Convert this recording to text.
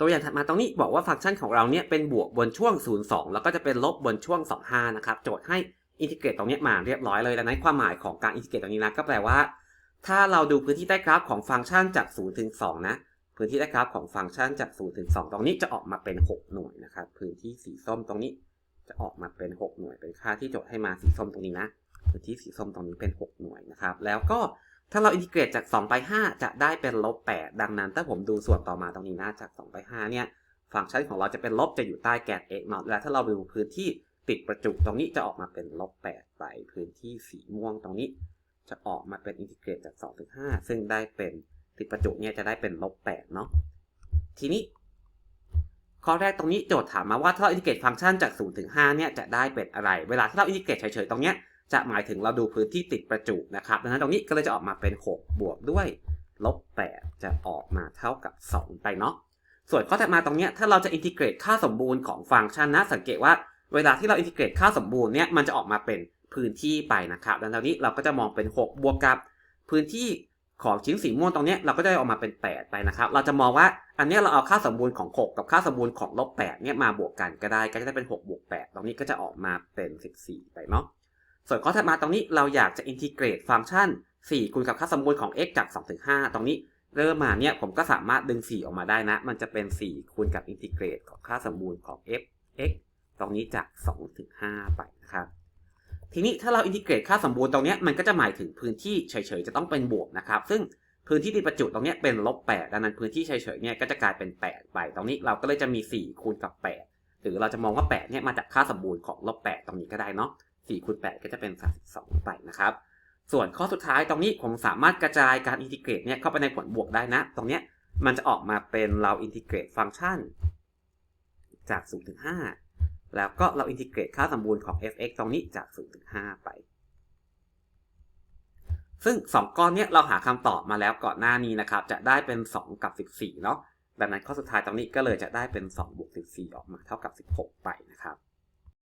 ตัวอย่างถัดมาตรงนี้บอกว่าฟังก์ชันของเราเนี่ยเป็นบวกบนช่วง 0 2 แล้วก็จะเป็นลบบนช่วง 25 นะครับ โจทย์ให้อินทิเกรตตรงนี้มาเรียบร้อยเลยดังนั้นความหมายของการอินทิเกรตตรงนี้นะก็แปลว่า ถ้าเราดูพื้นที่ใต้กราฟของฟังก์ชันจาก0ถึง2นะพื้นที่ใต้กราฟของฟังก์ชันจาก0ถึง2ตรงนี้จะออกมาเป็น 6 หน่วยนะครับพื้นที่สีส้มตรงนี้จะออกมาเป็น 6 หน่วยเป็นค่าที่โจทย์ให้มาสีส้มตรงนี้นะพื้นที่สีส้มตรงนี้เป็น 6 หน่วยนะครับแล้วก็ ถ้าเราอินทิเกรตจาก 2 ไป 5 จะได้เป็นลบ 8 ดังนั้น ถ้าผมดูส่วนต่อมาตรงนี้นะจาก 2 ไป 5 เนี่ย ฟังก์ชันของเราจะเป็นลบจะอยู่ใต้แกน x เนาะและถ้าเราดูพื้นที่ติดประจุตรงนี้จะออกมาเป็นลบ 8 ไป พื้นที่สีม่วงตรงนี้ จะออกมาเป็นอินทิเกรตจาก 2 ถึง 5 ซึ่งได้เป็นติดประจุเนี่ยจะได้เป็นลบ 8 เนาะ ทีนี้ ข้อแรกตรงนี้โจทย์ถามมาว่าถ้าเราอินทิเกรตฟังก์ชันจาก 0 ถึง 5 เนี่ยจะได้เป็นอะไร เวลาที่เราอินทิเกรตเฉยๆตรงเนี้ย จะหมายถึงเราดูพื้นที่ติดประจุนะครับดังนั้นตรงนี้ก็เลยจะออกมาเป็น 6 บวกด้วยลบ8จะออกมาเท่ากับ 2 ไปเนาะส่วนข้อถัดมาตรงนี้ถ้าเราจะอินทิเกรตค่าสมบูรณ์ของฟังก์ชันนะสังเกตว่าเวลาที่เราอินทิเกรตค่าสมบูรณ์เนี่ยมันจะออกมาเป็นพื้นที่ไปนะครับดังนั้นตรงนี้เราก็จะมองเป็น 6 บวกกับ พื้นที่ของชิ้นสีม่วงตรงนี้เราก็จะได้ออกมาเป็น 8 ไปนะครับ เราจะมองว่าอันนี้เราเอาค่าสมบูรณ์ของ 6 กับค่าสมบูรณ์ของลบ8เนี่ยมาบวกกันก็ได้ ก็จะได้เป็น 6 บวก 8 ตรงนี้ก็จะออกมาเป็น 14 ไปเนาะ ส่วนข้อถัดมาตรงนี้เราอยากจะอินทิเกรตฟังก์ชัน4คูณกับค่าสมบูรณ์ของ x จาก2ถึง5ตรงนี้เริ่มมาเนี่ยผมก็สามารถดึง 4 ออกมาได้นะ มันจะเป็น 4 คูณกับอินทิเกรตของค่าสมบูรณ์ของ f x ตรงนี้จาก2ถึง5ไปนะครับทีนี้ถ้าเราอินทิเกรตค่าสมบูรณ์ตรงนี้มันก็จะหมายถึงพื้นที่เฉยๆจะต้องเป็นบวกนะครับ ซึ่งพื้นที่ติดประจุตรงนี้เป็นลบ8ดังนั้นพื้นที่เฉยๆเนี่ยก็จะกลายเป็น 8 ไป ตรงนี้เราก็เลยจะมี 4 คูณกับ 8 หรือเราจะมองว่า8เนี่ยมาจากค่าสมบูรณ์ของลบ8ตรงนี้ก็ได้เนาะ 4คูณ8ก็จะเป็น 32 ไปนะครับ ส่วนข้อสุดท้ายตรงนี้ผมสามารถกระจายการอินทิเกรตเนี่ยเข้าไปในผลบวกได้นะ ตรงเนี้ยมันจะออกมาเป็นเราอินทิเกรตฟังก์ชัน จาก0ถึง5แล้วก็เราอินทิเกรตค่าสมบูรณ์ของ f(x) ตรงนี้จาก0ถึง5ไป ซึ่ง 2 ก้อนเนี้ยเราหาคำตอบมาแล้วก่อนหน้านี้นะครับ จะได้เป็น 2 กับ 14 เนาะดังนั้นข้อสุดท้ายตรงนี้ก็เลยจะได้เป็น2บวก14 ออกมาเท่ากับ 16 ไปนะครับ